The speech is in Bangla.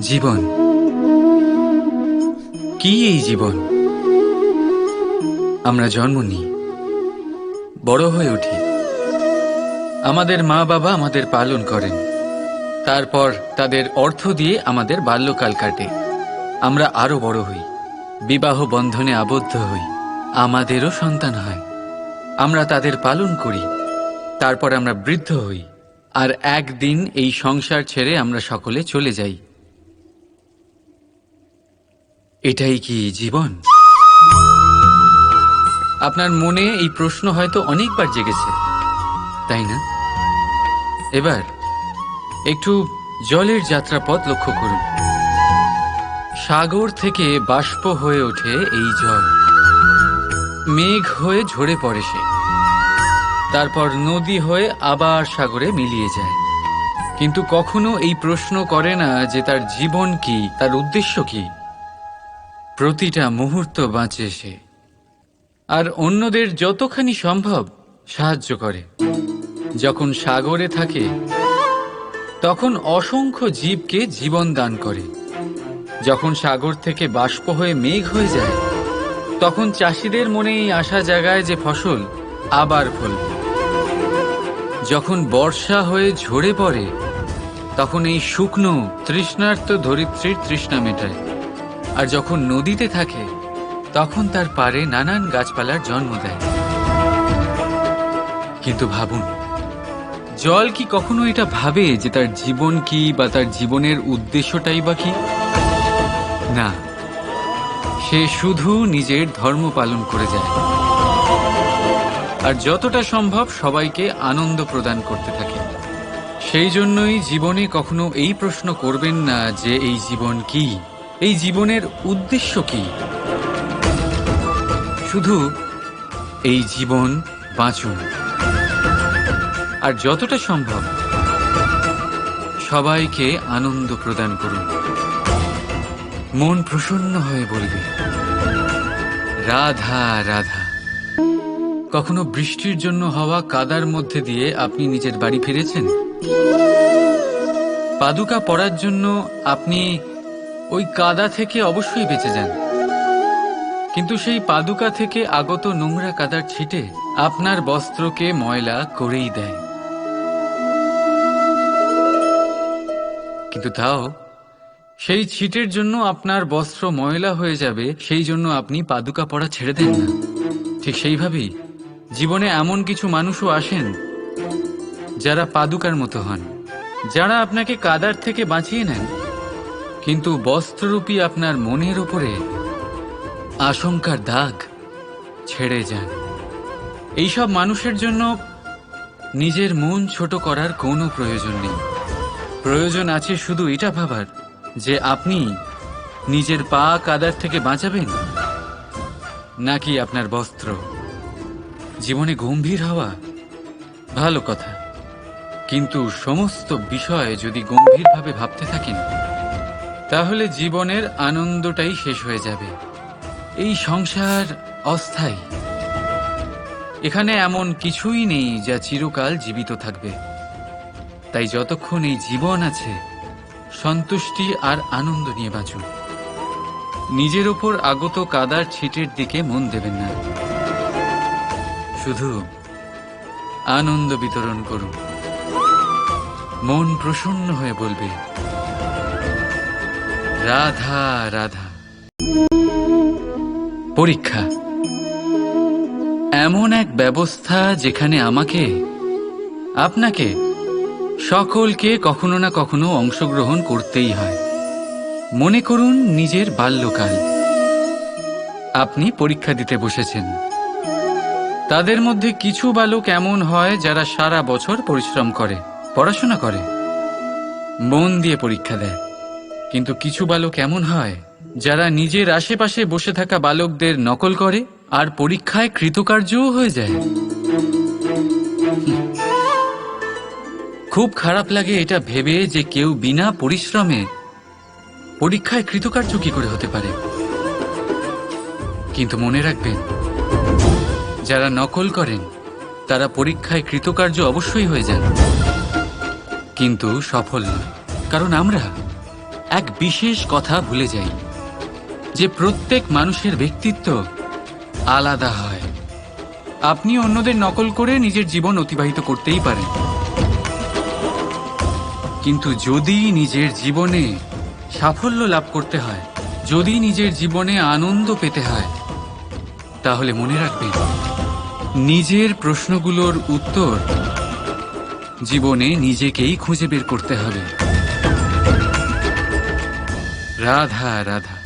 জীবন। কি এই জীবন? আমরা জন্ম নিই, বড় হয়ে উঠি। আমাদের মা বাবা আমাদের পালন করেন। তারপর তাদের অর্থ দিয়ে আমাদের বাল্যকাল কাটে। আমরা আরও বড় হই, বিবাহ বন্ধনে আবদ্ধ হই, আমাদেরও সন্তান হয়। আমরা তাদের পালন করি, তারপর আমরা বৃদ্ধ হই, আর একদিন এই সংসার ছেড়ে আমরা সকলে চলে যাই। এটাই কি জীবন? আপনার মনে এই প্রশ্ন হয়তো অনেকবার জেগেছে, তাই না? এবার একটু জলের যাত্রাপথ লক্ষ্য করুন। সাগর থেকে বাষ্প হয়ে ওঠে এই জল। মেঘ হয়ে ঝরে পড়ে সে। তারপর নদী হয়ে আবার সাগরে মিলিয়ে যায়। কিন্তু কখনো এই প্রশ্ন করে না যে তার জীবন কি, তার উদ্দেশ্য কি? প্রতিটা মুহূর্ত বাঁচে সে। আর অন্যদের যতখানি সম্ভব সাহায্য করে। যখন সাগরে থাকে, তখন অসংখ্য জীবকে জীবন দান করে। যখন সাগর থেকে বাষ্প হয়ে মেঘ হয়ে যায়, তখন চাষিদের মনে এই আশা জাগায় যে ফসল আবার ফলবে। যখন বর্ষা হয়ে ঝরে পড়ে, তখন এই শুকনো তৃষ্ণার্ত ধরিত্রীর তৃষ্ণা মেটায়। আর যখন নদীতে থাকে, তখন তার পারে নানান গাছপালার জন্ম দেয়। কিন্তু ভাবুন, জল কি কখনো এটা ভাবে যে তার জীবন কি বা তার জীবনের উদ্দেশ্যটাই বা কি? না, সে শুধু নিজের ধর্ম পালন করে যায়। আর যতটা সম্ভব সবাইকে আনন্দ প্রদান করতে থাকে। সেই জন্যই জীবনে কখনো এই প্রশ্ন করবেন না যে এই জীবন কি? এই জীবনের উদ্দেশ্য কি? শুধু এই জীবন বাঁচুন। আর যতটা সম্ভব সবাইকে আনন্দ প্রদান করুন। মন প্রসন্ন হয়ে বলবে, রাধা রাধা। কখনো বৃষ্টির জন্য হওয়া কাদার মধ্যে দিয়ে আপনি নিজের বাড়ি ফিরেছেন? পাদুকা পড়ার জন্য আপনি ওই কাদা থেকে অবশ্যই বেঁচে যান। কিন্তু সেই পাদুকা থেকে আগত নোংরা কাদার ছিটে আপনার বস্ত্রকে ময়লা করেই দেয়। কিন্তু তাও, সেই ছিটের জন্য আপনার বস্ত্র ময়লা হয়ে যাবে, সেই জন্য আপনি পাদুকা পড়া ছেড়ে দেন না। ঠিক সেইভাবেই জীবনে এমন কিছু মানুষও আসেন যারা পাদুকার মতো হন, যারা আপনাকে কাদার থেকে বাঁচিয়ে নেন। কিন্তু বস্ত্ররূপী আপনার মনের উপরে আশঙ্কার দাগ ছেড়ে যান। এইসব মানুষের জন্য নিজের মন ছোট করার কোনো প্রয়োজন নেই। প্রয়োজন আছে শুধু এটা ভাবার যে আপনি নিজের পা কাদার থেকে বাঁচাবেন, নাকি আপনার বস্ত্র। জীবনে গম্ভীর হওয়া ভালো কথা। কিন্তু সমস্ত বিষয় যদি গম্ভীরভাবে ভাবতে থাকেন তাহলে জীবনের আনন্দটাই শেষ হয়ে যাবে। এই সংসার অস্থায়ী। এখানে এমন কিছুই নেই যা চিরকাল জীবিত থাকবে। তাই যতক্ষণ এই জীবন আছে, সন্তুষ্টি আর আনন্দ নিয়ে বাঁচুন। নিজের ওপর আগত কাদার ছিটের দিকে মন দেবেন না। শুধু আনন্দ বিতরণ করুন। মন প্রসন্ন হয়ে বলবে রাধা রাধা। পরীক্ষা। এমন এক ব্যবস্থা যেখানে আমাকে, আপনাকে, সকলকে কখনো না কখনো অংশগ্রহণ করতেই হয়। মনে করুন নিজের বাল্যকাল। আপনি পরীক্ষা দিতে বসেছেন। তাদের মধ্যে কিছু বালক এমন হয় যারা সারা বছর পরিশ্রম করে, পড়াশোনা করে। মন দিয়ে পরীক্ষা দেয়। কিন্তু কিছু বালক এমন হয়, যারা নিজের আশেপাশে বসে থাকা বালকদের নকল করে আর পরীক্ষায় কৃতকার্যও হয়ে যায়। খুব খারাপ লাগে এটা ভেবে যে কেউ বিনা পরিশ্রমে পরীক্ষায় কৃতকার্য কি করে হতে পারে। কিন্তু মনে রাখবেন, যারা নকল করেন, তারা পরীক্ষায় কৃতকার্য অবশ্যই হয়ে যান। কিন্তু সফল নয়, কারণ আমরা এক বিশেষ কথা ভুলে যাই, যে প্রত্যেক মানুষের ব্যক্তিত্ব আলাদা হয়। আপনি অন্যদের নকল করে নিজের জীবন অতিবাহিত করতেই পারেন। কিন্তু যদি নিজের জীবনে সাফল্য লাভ করতে হয়, যদি নিজের জীবনে আনন্দ পেতে হয়, তাহলে মনে রাখবেন, নিজের প্রশ্নগুলোর উত্তর জীবনে নিজেকেই খুঁজে বের করতে হবে। রাধা রাধা